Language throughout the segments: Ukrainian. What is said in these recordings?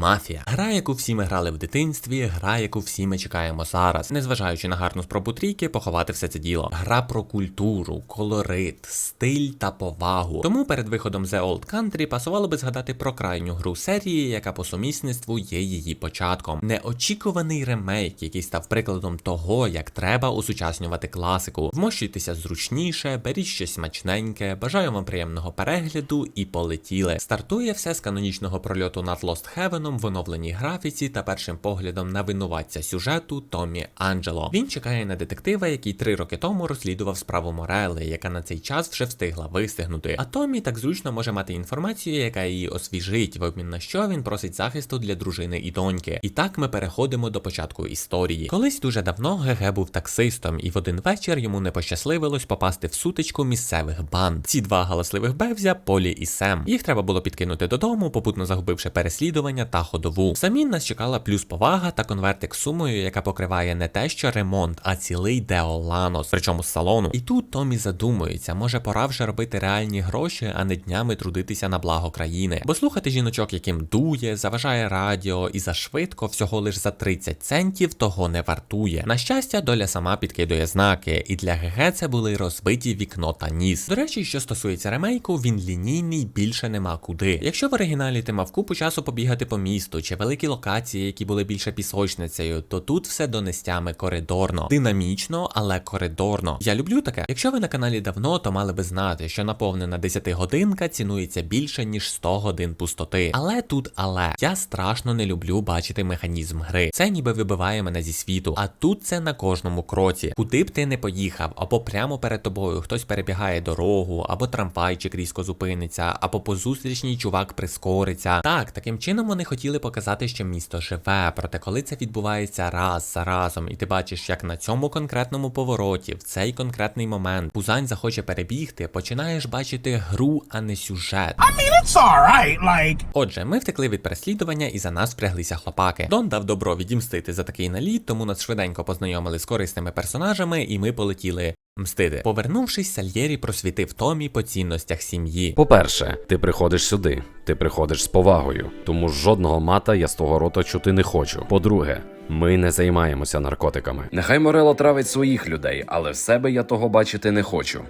Мафія. Гра, яку всі ми грали в дитинстві, гра, яку всі ми чекаємо зараз, незважаючи на гарну спробу трійки, поховати все це діло. Гра про культуру, колорит, стиль та повагу. Тому перед виходом The Old Country пасувало би згадати про крайню гру серії, яка по сумісництву є її початком. Неочікуваний ремейк, який став прикладом того, як треба усучаснювати класику. Вмощуйтеся зручніше, беріть щось смачненьке, бажаю вам приємного перегляду і полетіли. Стартує все з канонічного прольоту над Lost Heaven в оновленій графіці та першим поглядом на винуватця сюжету Томі Анджело. Він чекає на детектива, який три роки тому розслідував справу Морели, яка на цей час вже встигла вистигнути. А Томі так зручно може мати інформацію, яка її освіжить, в обмін на що він просить захисту для дружини і доньки. І так ми переходимо до початку історії. Колись дуже давно ГГ був таксистом, і в один вечір йому не пощасливилось попасти в сутичку місцевих банд. Ці два галасливих бевзя Полі і Сем. Їх треба було підкинути додому, попутно загубивши переслідування та ходову. Самі нас чекала плюс повага та конвертик з сумою, яка покриває не те, що ремонт, а цілий Деоланос, причому з салону. І тут Томі задумується, може пора вже робити реальні гроші, а не днями трудитися на благо країни. Бо слухати жіночок, яким дує, заважає радіо і за швидко всього лиш за 30 центів того не вартує. На щастя, доля сама підкидує знаки, і для ГГ це були розбиті вікно та ніс. До речі, що стосується ремейку, він лінійний більше нема куди. Якщо в оригіналі ти мав купу часу побігати по місту чи великі локації, які були більше пісочницею, то тут все донестями коридорно, динамічно, але коридорно. Я люблю таке. Якщо ви на каналі давно, то мали би знати, що наповнена 10 годинка цінується більше ніж 100 годин пустоти. Але тут, але я страшно не люблю бачити механізм гри. Це ніби вибиває мене зі світу. А тут це на кожному кроці. Куди б ти не поїхав, або прямо перед тобою хтось перебігає дорогу, або трамвайчик різко зупиниться, або по зустрічній чувак прискориться. Так, таким чином вони хотіли показати, що місто живе. Проте, коли це відбувається раз за разом, і ти бачиш, як на цьому конкретному повороті, в цей конкретний момент, Пузань захоче перебігти, починаєш бачити гру, а не сюжет. It's alright, like. Отже, ми втекли від переслідування і за нас впряглися хлопаки. Дон дав добро відімстити за такий наліт, тому нас швиденько познайомили з корисними персонажами, і ми полетіли мстити. Повернувшись, Сальєрі просвітив Томі по цінностях сім'ї. По-перше, ти приходиш сюди, ти приходиш з повагою, тому жодного мата я з того рота чути не хочу. По-друге, ми не займаємося наркотиками. Нехай Морело травить своїх людей, але в себе я того бачити не хочу.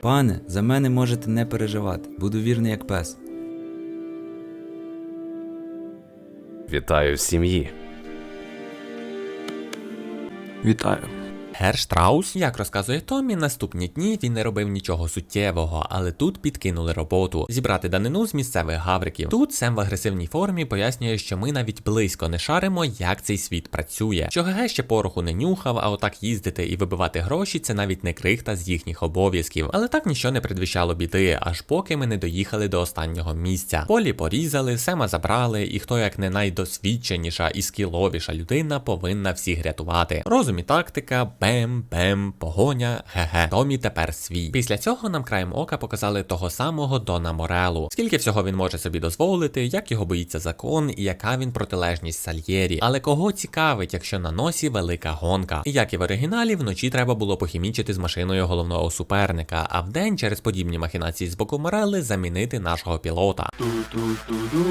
Пане, за мене можете не переживати. Буду вірний як пес. Вітаю в сім'ї. Вітаю. Гер Штраус, як розказує Томі, наступні дні він не робив нічого суттєвого, але тут підкинули роботу зібрати данину з місцевих гавриків. Тут Сем в агресивній формі пояснює, що ми навіть близько не шаримо, як цей світ працює. Що ГГ ще пороху не нюхав, а отак їздити і вибивати гроші це навіть не крихта з їхніх обов'язків. Але так нічого не предвіщало біди, аж поки ми не доїхали до останнього місця. Полі порізали, Сема забрали, і хто як не найдосвідченіша і скіловіша людина повинна всіх рятувати. Розум і тактика, бем, бем, погоня, ге-ге. Томі тепер свій. Після цього нам краєм ока показали того самого Дона Морелу. Скільки всього він може собі дозволити, як його боїться закон і яка він протилежність Сальєрі. Але кого цікавить, якщо на носі велика гонка? І як і в оригіналі, вночі треба було похімічити з машиною головного суперника, а вдень через подібні махінації з боку Морели замінити нашого пілота. Ту-ту-ту-ду.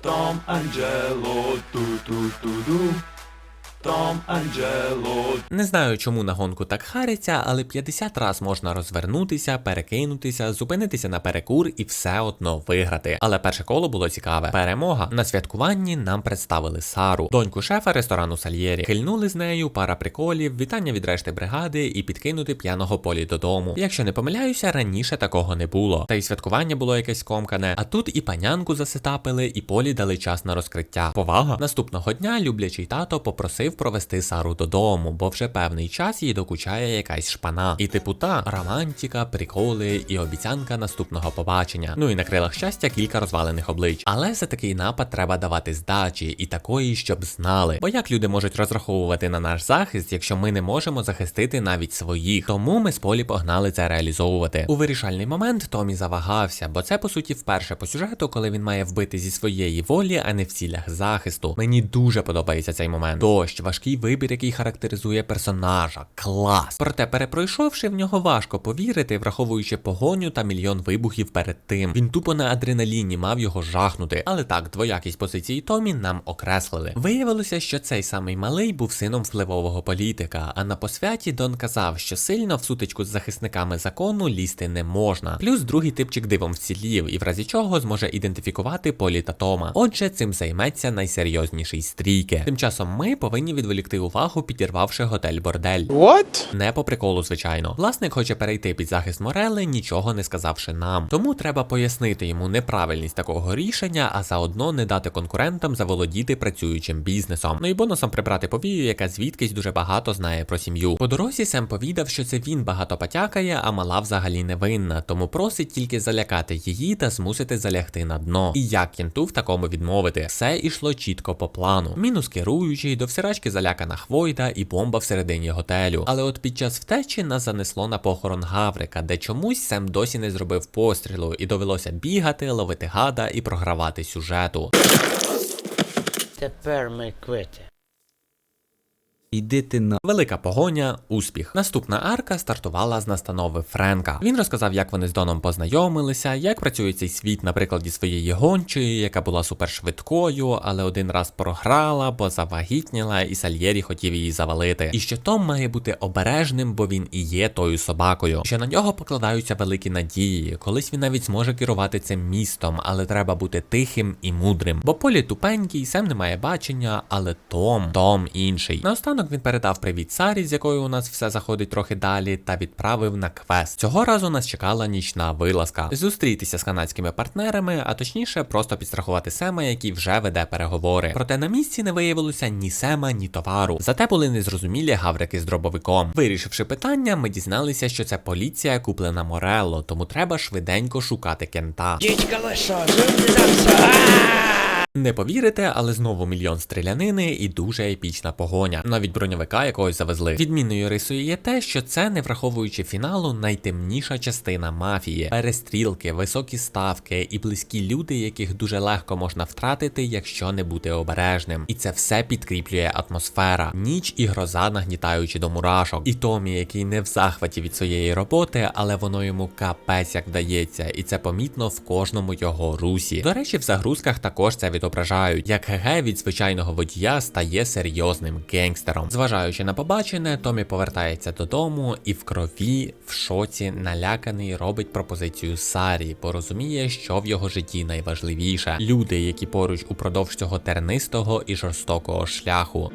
Том Анджело. Ту-ту-ту-ду. Том Анджело. Не знаю, чому на гонку так харяться, але 50 раз можна розвернутися, перекинутися, зупинитися на перекур і все одно виграти. Але перше коло було цікаве. Перемога на святкуванні нам представили Сару, доньку шефа ресторану Сальєрі. Хильнули з нею пара приколів, вітання від решти бригади і підкинути п'яного полі додому. Якщо не помиляюся, раніше такого не було. Та й святкування було якесь комкане. А тут і панянку засетапили, і полі дали час на розкриття. Повага наступного дня люблячий тато попросив провести Сару додому, бо вже певний час їй докучає якась шпана. І типу та романтика, приколи і обіцянка наступного побачення. Ну і на крилах щастя кілька розвалених облич. Але за такий напад треба давати здачі і такої, щоб знали. Бо як люди можуть розраховувати на наш захист, якщо ми не можемо захистити навіть своїх? Тому ми з полі погнали це реалізовувати. У вирішальний момент Томі завагався, бо це по суті вперше по сюжету, коли він має вбити зі своєї волі, а не в цілях захисту. Мені дуже подобається цей момент. Дощ, важкий вибір, який характеризує персонажа. Клас. Проте, перепройшовши в нього важко повірити, враховуючи погоню та мільйон вибухів перед тим. Він тупо на адреналіні мав його жахнути. Але так, двоякість позиції Томі нам окреслили. Виявилося, що цей самий малий був сином впливового політика, а на посвяті Дон казав, що сильно в сутичку з захисниками закону лізти не можна. Плюс другий типчик дивом вцілів, і в разі чого зможе ідентифікувати Полі та Тома. Отже, цим займеться найсерйозніший стрійки. Тим часом ми повинні відволікти увагу, підірвавши готель бордель. What? Не по приколу, звичайно. Власник хоче перейти під захист Морели, нічого не сказавши нам. Тому треба пояснити йому неправильність такого рішення, а заодно не дати конкурентам заволодіти працюючим бізнесом. Ну і бонусом прибрати повію, яка звідкись дуже багато знає про сім'ю. По дорозі Сем повідав, що це він багато потякає, а мала взагалі не винна, тому просить тільки залякати її та змусити залягти на дно. І як кінту в такому відмовити? Все ішло чітко по плану. Мінус керуючий, до всирачки залякана хвойда і бомба всередині готелю. Але от під час втечі нас занесло на похорон Гаврика, де чомусь Сем досі не зробив пострілу, і довелося бігати, ловити гада і програвати сюжету. Тепер ми квити. Іди ти на. Велика погоня, успіх. Наступна арка стартувала з настанови Френка. Він розказав, як вони з Доном познайомилися, як працює цей світ на прикладі своєї гончої, яка була супершвидкою, але один раз програла, бо завагітніла, і Сальєрі хотів її завалити. І що Том має бути обережним, бо він і є тою собакою. Що на нього покладаються великі надії. Колись він навіть зможе керувати цим містом, але треба бути тихим і мудрим. Бо полі тупенький, Сем не має бачення, але Том, Том інший. Наостанок він передав привіт Сарі, з якою у нас все заходить трохи далі, та відправив на квест. Цього разу нас чекала нічна вилазка. Зустрітися з канадськими партнерами, а точніше, просто підстрахувати Сема, який вже веде переговори. Проте на місці не виявилося ні Сема, ні товару. Зате були незрозумілі гаврики з дробовиком. Вирішивши питання, ми дізналися, що це поліція куплена Морелло, тому треба швиденько шукати кента. Дідька все. Не повірите, але знову мільйон стрілянини і дуже епічна погоня. Навіть броньовика якогось завезли. Відмінною рисою є те, що це, не враховуючи фіналу, найтемніша частина мафії. Перестрілки, високі ставки і близькі люди, яких дуже легко можна втратити, якщо не бути обережним. І це все підкріплює атмосфера. Ніч і гроза нагнітаючи до мурашок. І Томі, який не в захваті від своєї роботи, але воно йому капець як вдається, і це помітно в кожному його русі. До речі, в загрузках також це відображають, як Геге від звичайного водія стає серйозним генгстером. Зважаючи на побачене, Томі повертається додому і в крові, в шоці, наляканий, робить пропозицію Сарі, бо розуміє, що в його житті найважливіше. Люди, які поруч упродовж цього тернистого і жорстокого шляху.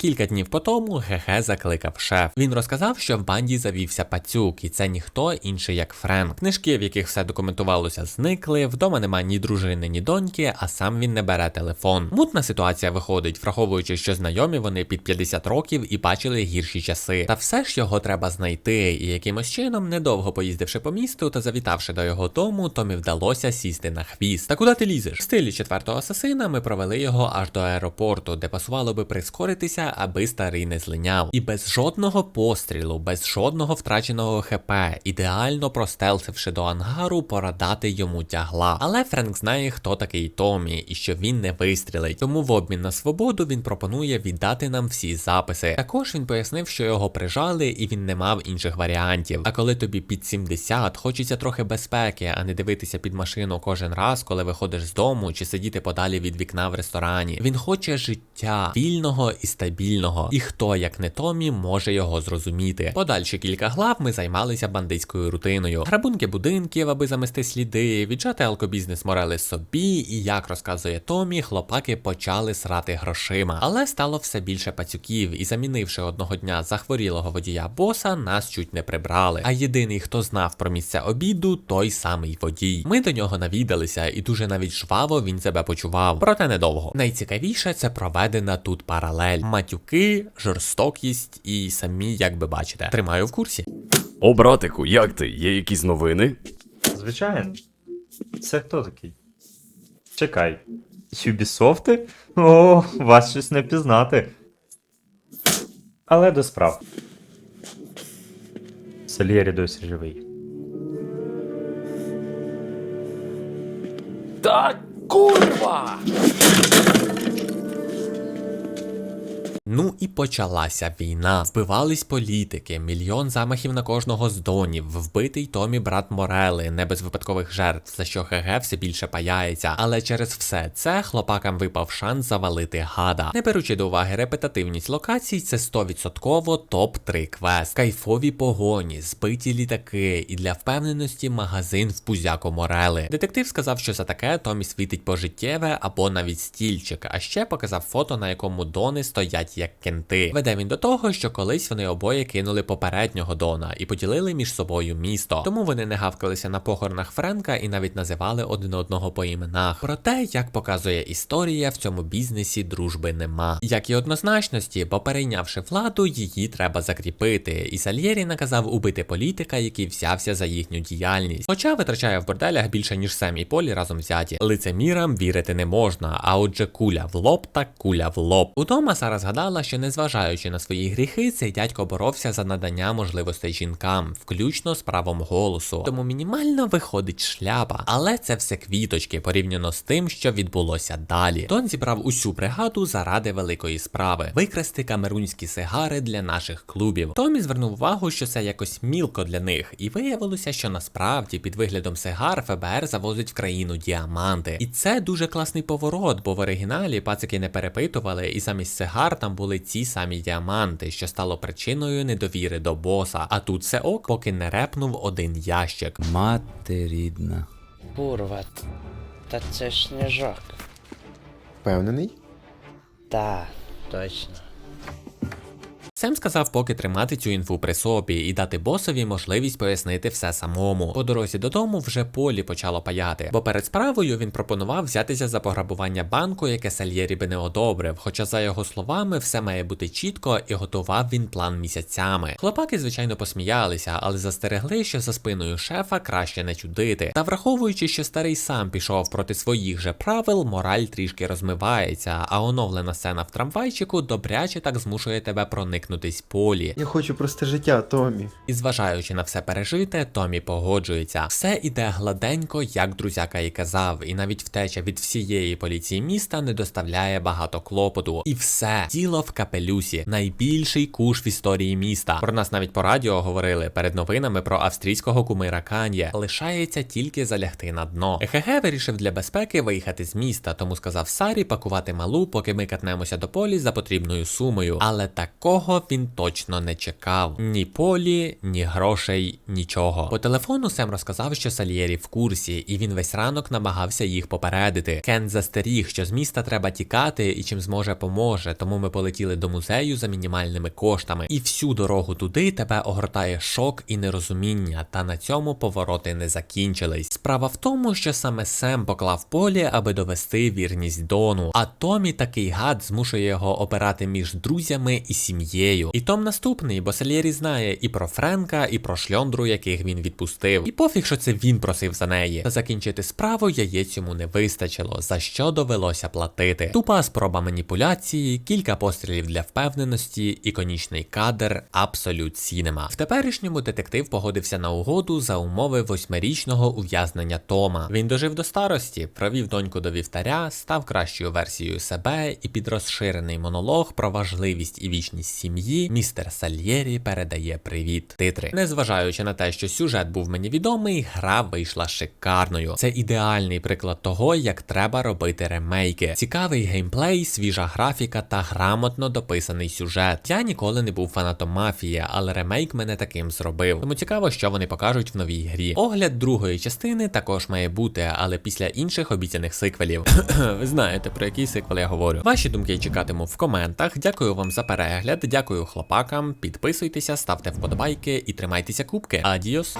Кілька днів по тому ГГ закликав шеф. Він розказав, що в банді завівся пацюк, і це ніхто інший як Френк. Книжки, в яких все документувалося, зникли. Вдома нема ні дружини, ні доньки, а сам він не бере телефон. Мутна ситуація виходить, враховуючи, що знайомі вони під 50 років і бачили гірші часи. Та все ж його треба знайти. І якимось чином, недовго поїздивши по місту та завітавши до його дому, Томі вдалося сісти на хвіст. Та куди ти лізеш? В стилі четвертого асасина ми провели його аж до аеропорту, де пасувало би прискоритися, аби старий не злиняв. І без жодного пострілу, без жодного втраченого ХП, ідеально простелсивши до ангару, порадати йому тягла. Але Френк знає, хто такий Томі, і що він не вистрілить. Тому в обмін на свободу він пропонує віддати нам всі записи. Також він пояснив, що його прижали і він не мав інших варіантів. А коли тобі під 70, хочеться трохи безпеки, а не дивитися під машину кожен раз, коли виходиш з дому чи сидіти подалі від вікна в ресторані. Він хоче життя вільного і стабільного. І хто, як не Томі, може його зрозуміти. Подальші кілька глав ми займалися бандитською рутиною. Грабунки будинків, аби замести сліди, віджати алкобізнес Морели собі, і як розказує Томі, хлопаки почали срати грошима. Але стало все більше пацюків, і замінивши одного дня захворілого водія боса, нас чуть не прибрали. А єдиний, хто знав про місце обіду, той самий водій. Ми до нього навідалися, і дуже навіть жваво він себе почував. Проте недовго. Найцікавіше це проведена тут паралель. Матюки, жорстокість і самі, як би бачите, тримаю в курсі. О, братику, як ти? Є якісь новини? Звичайно. Це хто такий? Чекай. Юбісофти? О, вас щось не пізнати. Але до справ. Сальєрі досі живий. Так, курва! Ну і почалася війна. Вбивались політики, мільйон замахів на кожного з донів, вбитий Томі брат Морели, не без випадкових жертв, за що ГГ все більше паяється. Але через все це хлопакам випав шанс завалити гада. Не беручи до уваги репетативність локацій, це 100% топ-3 квест. Кайфові погоні, збиті літаки і для впевненості магазин в пузяко Морели. Детектив сказав, що за таке Томі світить пожиттєве або навіть стільчик, а ще показав фото, на якому дони стоять як кенти. Веде він до того, що колись вони обоє кинули попереднього Дона і поділили між собою місто. Тому вони не гавкалися на похоронах Френка і навіть називали один одного по іменах. Проте, як показує історія, в цьому бізнесі дружби нема. Як і однозначності, бо перейнявши владу, її треба закріпити. І Сальєрі наказав убити політика, який взявся за їхню діяльність. Хоча витрачає в борделях більше ніж Сем і Полі разом взяті. Лицемірам вірити не можна, а отже, куля в лоб та куля в лоб. Удома Сара згадала, що незважаючи на свої гріхи, цей дядько боровся за надання можливостей жінкам, включно з правом голосу. Тому мінімально виходить шляпа. Але це все квіточки порівняно з тим, що відбулося далі. Дон зібрав усю бригаду заради великої справи викрасти камерунські сигари для наших клубів. Томі звернув увагу, що це якось мілко для них, і виявилося, що насправді під виглядом сигар ФБР завозить в країну діаманти. І це дуже класний поворот, бо в оригіналі пацики не перепитували, і замість сигар там були ці самі діаманти, що стало причиною недовіри до боса. А тут все ок, поки не репнув один ящик. Мати рідна. Курва. Та це ж сніжок. Впевнений? Та, точно. Сем сказав поки тримати цю інфу при собі і дати босові можливість пояснити все самому. По дорозі додому вже полі почало паяти, бо перед справою він пропонував взятися за пограбування банку, яке Сальєрі би не одобрив. Хоча, за його словами, все має бути чітко і готував він план місяцями. Хлопаки, звичайно, посміялися, але застерегли, що за спиною шефа краще не чудити. Та враховуючи, що старий сам пішов проти своїх же правил, мораль трішки розмивається, а оновлена сцена в трамвайчику добряче так змушує тебе проникнутись полі. Я хочу просте життя, Томі. І зважаючи на все пережите, Томі погоджується. Все іде гладенько, як друзяка і казав, і навіть втеча від всієї поліції міста не доставляє багато клопоту. І все діло в капелюсі, найбільший куш в історії міста. Про нас навіть по радіо говорили перед новинами про австрійського кумира Кан'є. Лишається тільки залягти на дно. ЕХГ вирішив для безпеки виїхати з міста, тому сказав Сарі пакувати малу, поки ми катнемося до полі за потрібною сумою. Але такого він точно не чекав. Ні полі, ні грошей, нічого. По телефону Сем розказав, що Сальєрі в курсі, і він весь ранок намагався їх попередити. Кен застеріг, що з міста треба тікати і чим зможе поможе. Тому ми полетіли до музею за мінімальними коштами. І всю дорогу туди тебе огортає шок і нерозуміння. Та на цьому повороти не закінчились. Справа в тому, що саме Сем поклав полі, аби довести вірність Дону. А Томі такий гад змушує його обирати між друзями і сім'єю. І Том наступний, бо Сальєрі знає і про Френка, і про шльондру, яких він відпустив. І пофіг, що це він просив за неї. Та закінчити справу яєць йому не вистачило, за що довелося платити. Тупа спроба маніпуляції, кілька пострілів для впевненості, іконічний кадр, абсолют сінема. В теперішньому детектив погодився на угоду за умови восьмирічного ув'язнення Тома. Він дожив до старості, провів доньку до вівтаря, став кращою версією себе, і під розширений монолог про важливість і вічність сім'ї містер Сальєрі передає привіт. Титри. Незважаючи на те, що сюжет був мені відомий, гра вийшла шикарною. Це ідеальний приклад того, як треба робити ремейки. Цікавий геймплей, свіжа графіка та грамотно дописаний сюжет. Я ніколи не був фанатом мафії, але ремейк мене таким зробив. Тому цікаво, що вони покажуть в новій грі. Огляд другої частини також має бути, але після інших обіцяних сиквелів. Ви знаєте, про який сиквел я говорю. Ваші думки чекатиму в коментах. Дякую вам за перегляд, дякую хлопакам. Підписуйтеся, ставте вподобайки і тримайтеся кубки. Адіос.